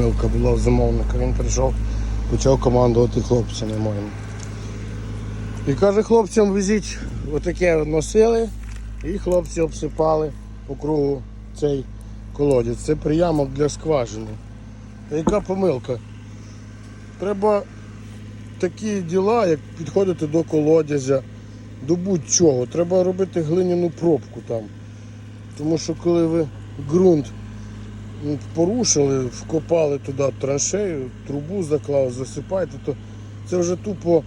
помилка була в замовника. Він прийшов, почав командувати хлопцями моїми. І каже хлопцям, везіть отаке носили, і хлопці обсипали по кругу цей колодязь. Це приямок для скважини. Яка помилка? Треба такі діла, як підходити до колодязя, до будь-чого. Треба робити глиняну пробку там. Тому що коли ви ґрунт порушили, вкопали туди траншею, трубу заклали, засипаєте, то це вже тупо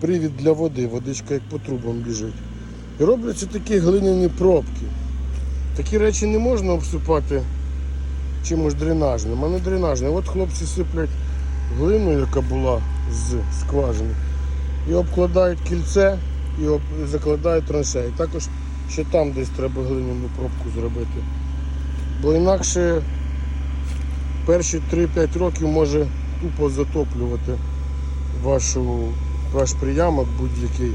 привід для води, водичка як по трубам біжить. І робляться такі глиняні пробки. Такі речі не можна обсипати чимось дренажним, а не дренажним. От хлопці сиплять глину, яка була з скважини, і обкладають кільце і закладають траншеї. Також ще там десь треба глиняну пробку зробити. Бо інакше перші 3-5 років може тупо затоплювати вашу, ваш приямок будь-який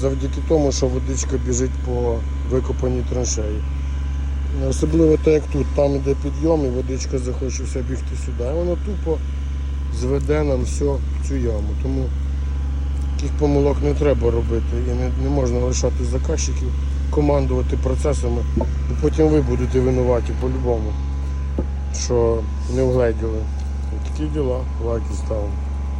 завдяки тому, що водичка біжить по викопаній траншеї. Особливо так як тут, там іде підйом і водичка захоче вся бігти сюди. І воно тупо зведе нам все в цю яму. Тому таких помилок не треба робити і не, не можна лишати заказчиків командувати процесами, і потім ви будете винуваті по-любому, що не вгледіли. Такі діла, лайки ставимо.